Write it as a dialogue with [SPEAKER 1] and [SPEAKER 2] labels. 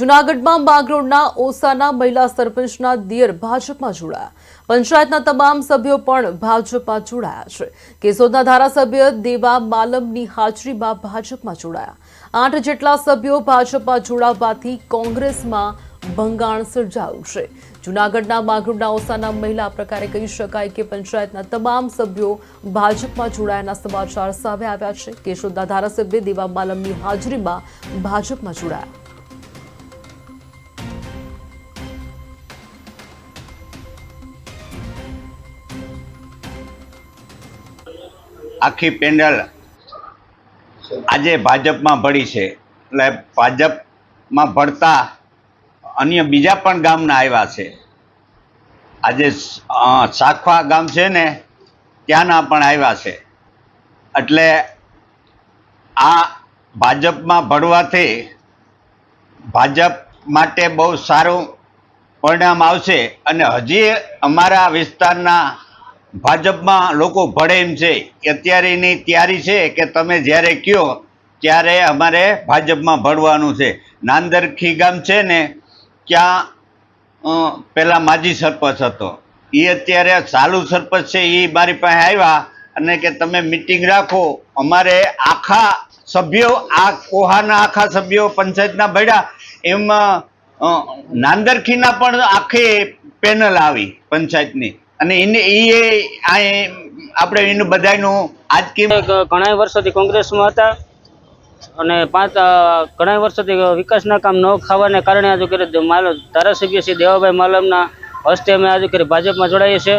[SPEAKER 1] જુનાગઢમાં બાગરોડના ઓસાના મહિલા સરપંચના દિયર ભાજપમાં જોડાયા. પંચાયતના તમામ સભ્યો પણ ભાજપમાં જોડાયા છે. કેશોદના ધારાસભ્ય દેવા માલમની હાજરીમાં ભાજપમાં જોડાયા. આઠ જેટલા સભ્યો ભાજપમાં જોડાવાથી કોંગ્રેસમાં ભંગાણ સર્જાયું છે. જુનાગઢના બાગરોડના ઓસાના મહિલા પ્રકારે કહી શકાય કે પંચાયતના તમામ સભ્યો ભાજપમાં જોડાયાના સમાચાર સામે આવ્યા છે. કેશોદના ધારાસભ્ય દેવા માલમની હાજરીમાં ભાજપમાં જોડાયા.
[SPEAKER 2] આખી પેન્ડલ આજે ભાજપમાં ભળી છે. એટલે ભાજપમાં ભળતા અન્ય બીજા પણ ગામના આવ્યા છે. આજે સાખવા ગામ છે ને, ત્યાંના પણ આવ્યા છે. એટલે આ ભાજપમાં ભળવાથી ભાજપ માટે બહુ સારું પરિણામ આવશે અને હજી અમારા વિસ્તારના ભાજપમાં લોકો ભળે એમ છે અત્યારેની તૈયારી છે કે તમે જ્યારે કયો ત્યારે અમારે ભાજપમાં ભળવાનું છે. નાંદરખી ગામ છે ને, ત્યાં પહેલાં માજી સરપંચ હતો. એ અત્યારે ચાલુ સરપંચ છે એ મારી પાસે આવ્યા અને કે તમે મિટિંગ રાખો. અમારે આખા સભ્યો, આ કોહાના આખા સભ્યો પંચાયતના ભળ્યા. એમાં નાંદરખીના પણ આખી પેનલ આવી પંચાયતની. અને એને એ આ આપણે એનું બધાયનું આજકી
[SPEAKER 3] ઘણા વર્ષોથી કોંગ્રેસમાં હતા અને પાંચ ઘણા વર્ષોથી વિકાસના કામ ન ખાવાને કારણે આજુ કરી માલ ધારાસભ્ય શ્રી દેવાભાઈ માલમના હસ્તે અમે આજુ કરી ભાજપમાં જોડાઈએ છીએ.